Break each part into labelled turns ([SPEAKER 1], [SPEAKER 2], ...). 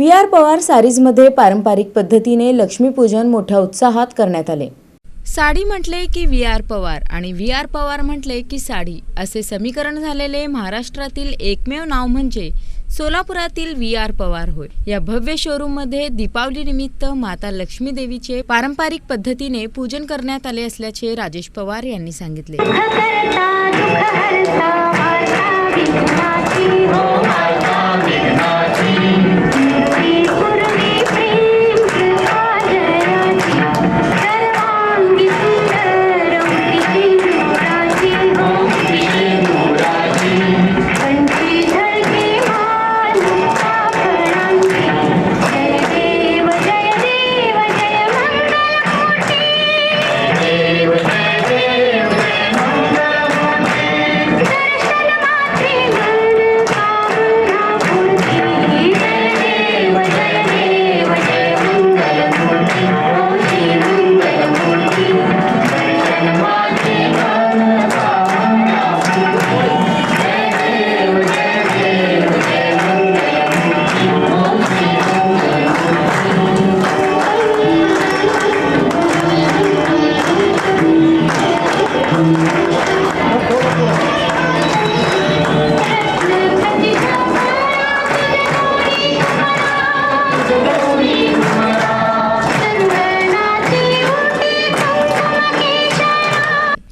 [SPEAKER 1] V R Pawar सारीजमध्ये पारंपरिक पद्धतीने लक्ष्मीपूजन मोठ्या उत्साहात करण्यात आले.
[SPEAKER 2] साडी म्हटले की व्ही आर पवार आणि व्ही आर पवार म्हटले की साडी असे समीकरण झालेले महाराष्ट्रातील एकमेव नाव म्हणजे सोलापुरातील व्ही आर पवार होय. या भव्य शोरूममध्ये दीपावली निमित्त माता लक्ष्मी देवीचे पारंपरिक पद्धतीने पूजन करण्यात आले असल्याचे राजेश पवार यांनी सांगितले.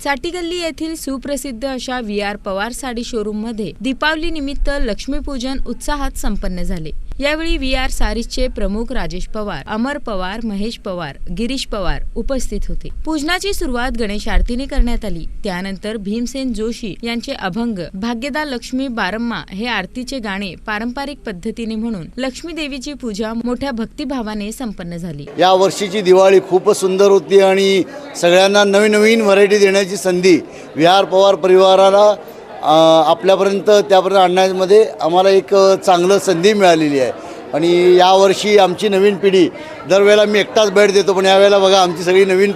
[SPEAKER 2] चाटीगल्ली येथील सुप्रसिद्ध अशा व्ही आर पवार साडी शोरूममध्ये दीपावली निमित्त लक्ष्मीपूजन उत्साहात संपन्न झाले. यावेळी व्ही आर सारीजचे प्रमुख राजेश पवार अमर पवार महेश पवार गिरीश पवार उपस्थित होते. पूजनाची सुरुवात गणेश आरतीने करण्यात आली. त्यानंतर भीमसेन जोशी यांचे अभंग भाग्यदा लक्ष्मी बारम्मा हे आरतीचे गाणे पारंपरिक पद्धतीने म्हणून लक्ष्मी देवीची पूजा मोठ्या भक्तिभावाने संपन्न झाली.
[SPEAKER 3] या वर्षीची दिवाळी खूपच सुंदर होती आणि सगळ्यांना नवीन नवीन व्हरायटी देण्याची संधी विहार पवार परिवाराला आपल्यापर्यंत त्यापर्यंत आणण्यामध्ये आम्हाला एक चांगलं संधी मिळालेली आहे. आणि यावर्षी आमची नवीन पिढी दरवेळेला मी एकटाच भेट देतो पण यावेळेला बघा आमची सगळी नवीन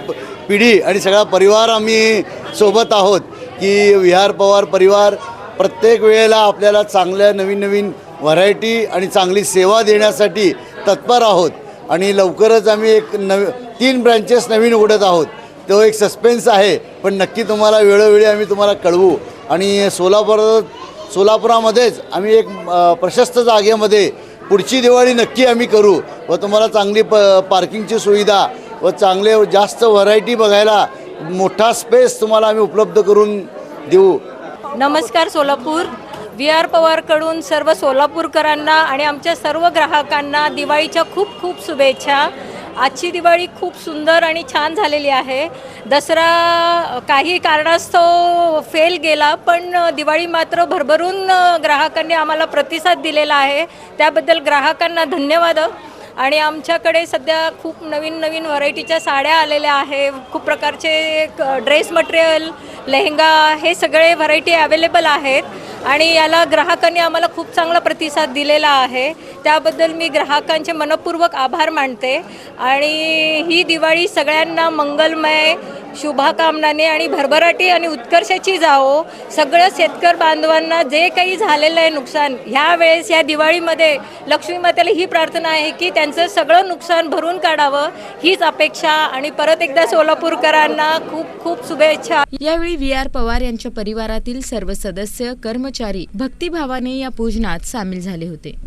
[SPEAKER 3] पिढी आणि सगळा परिवार आम्ही सोबत आहोत की विहार पवार परिवार प्रत्येक वेळेला आपल्याला चांगल्या नवीन नवीन व्हरायटी आणि चांगली सेवा देण्यासाठी तत्पर आहोत. आणि लवकरच आम्ही एक नवी तीन ब्रँचेस नवीन उघडत आहोत. तो एक सस्पेन्स आहे पण नक्की तुम्हाला वेळोवेळी आम्ही तुम्हाला कळवू. आणि सोलापूर सोलापुरामध्येच आम्ही एक प्रशस्त जागेमध्ये पुढची दिवाळी नक्की आम्ही करू व तुम्हाला चांगली प पार्किंगची सुविधा व चांगले जास्त व्हरायटी बघायला मोठा स्पेस तुम्हाला आम्ही उपलब्ध करून देऊ.
[SPEAKER 4] नमस्कार सोलापूर. व्ही आर पवारकडून सर्व सोलापूरकरांना आणि आमच्या सर्व ग्राहकांना दिवाळीच्या खूप खूप शुभेच्छा. आजची दिवाळी खूप सुंदर आणि छान झालेली आहे. दसरा काही कारणास्तव फेल गेला पण दिवाळी मात्र भरभरून ग्राहकांनी आम्हाला प्रतिसाद दिलेला आहे. त्याबद्दल ग्राहकांना धन्यवाद. आणि आमच्याकडे सध्या खूप नवीन नवीन व्हरायटीच्या साड्या आलेल्या आहे. खूप प्रकारचे क- ड्रेस मटेरियल लेहंगा हे सगळे व्हरायटी अवेलेबल आहेत. आणि याला ग्राहकांनी आम्हाला खूप चांगला प्रतिसाद दिलेला आहे. त्याबद्दल मी ग्राहकांचे मनपूर्वक आभार मानते आणि ही दिवाळी सगळ्यांना मंगलमय शुभाकामनाने आणि भरभराटी आणि उत्कर्षाची जावो. सगळं शेतकर बांधवांना जे काही झालेलं आहे नुकसान ह्या वेळेस या दिवाळीमध्ये लक्ष्मी मातेला ही प्रार्थना आहे की त्यांचं सगळं नुकसान भरून काढावं. हीच अपेक्षा आणि परत एकदा सोलापूरकरांना खूप खूप शुभेच्छा.
[SPEAKER 2] यावेळी व्ही आर पवार यांच्या परिवारातील सर्व सदस्य कर्मचारी भक्तिभावाने या पूजनात सामील झाले होते.